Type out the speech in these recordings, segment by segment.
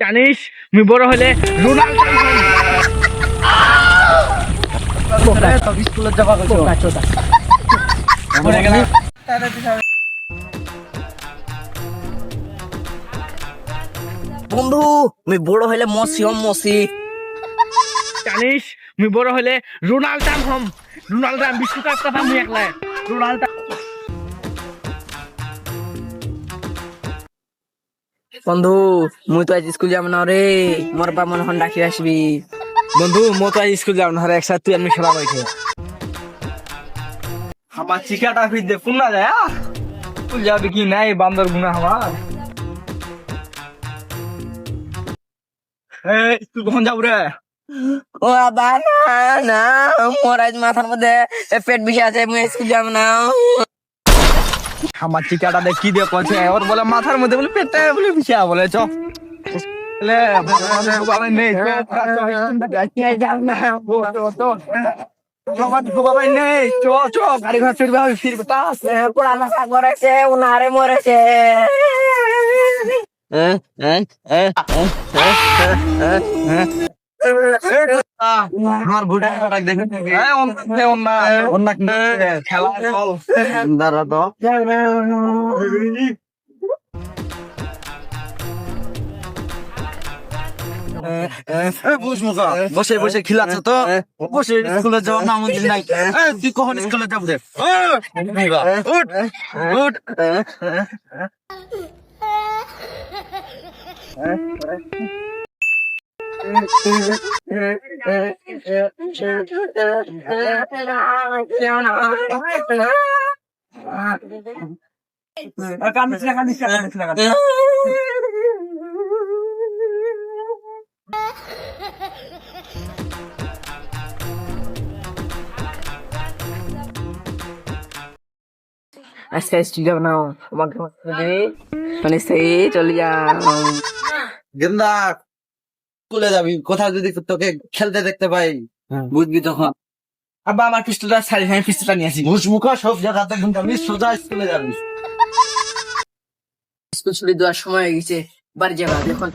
জানিস আমি বড় হলে রোনাল্ডো বন্ধু আমি বড় হইলে মসি হম মসি। জানিস আমি বড় হলে রোনাল্ডো হম রোনাল্ডো বিশ্বকাপ কথা আমি একলা রোনাল্ডো বন্ধু মুই তো আজ স্কুল যাব না রে। মোর বাপ মনে হন ডাকি আসবি। বন্ধু মো তো আজ স্কুল যাব না রে একসাথে তুই আমি খেলা পাইছে আমার চিকাটা ফির দে পুনা যায় স্কুল যাবি কি নাই বান্দর গুনা আমার এই তুই কখন যাব রে? ও বাবা না না মোর আজ মাথার মধ্যে পেট বিষে আছে মুই স্কুল যাব না। আমার চিকাটা দেখ কি করছে ওর বলে মাথার মধ্যে বলে পেটে বলে বিছা বলে চ মরেছে আমার দেখে খেলা দাঁড়া তো। বসে বসে খিলাচ্ছ তো। বসে স্কুলে যাওয়ার নাম নাই। তুই কখন স্কুলে যাব রে? উঠ উঠ। কান্দিস না কান্দিস না কান্দিস না কান্দিস। আজকে স্কুল যাব আমাকে মানে সেই চলে যা গেন্দা স্কুলে যাবি কোথাও যদি তোকে খেলতে দেখতে পাই বুঝবি তখন। আব্বা আমার পিস্তলটা ছাড়ি আমি পিস্তলটা নিয়ে আসি। ঘুষ মুখা সব জায়গাতে কিন্তু আমি সোজা স্কুলে যাবি। স্কুল ছুটি দেওয়ার সময় হয়ে গেছে বাড়ি যাবা এখন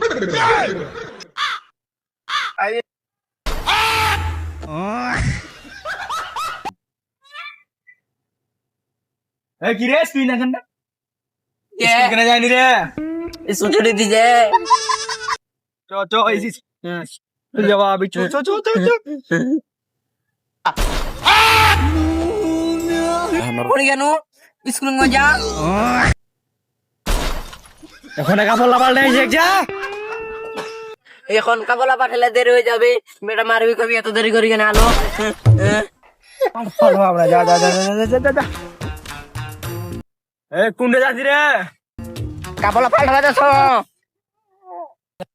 কি রে তুই না কেন যায়নি রে? স্কুল ছুটি দিছে। চ চ চ চ চ পড়ে কেন স্কুল যা এখন কাপড় লাবার নেই যা এখন কাবলা পাঠালে দেরি হয়ে যাবে ম্যাডাম মারবি কবি এত দেরি করি কেন আলো যা যা যা যা যা যা যা এ কুন্ডে যাচ্ছি রে কাবলা পাঠাবে তো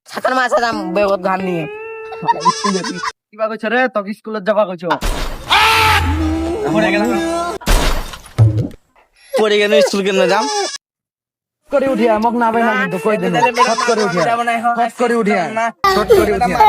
ছাতার মাছ দাম বেগত ধান নিয়ে। কিবা কইছ রে তোকে স্কুলে যাবা কইছ পড়ে গেল স্কুল কেন যাম? করে উঠিয়া মোক না ভাই না কিন্তু কই দিন শট করে উঠিয়া শট করে উঠিয়া শট করে উঠিয়া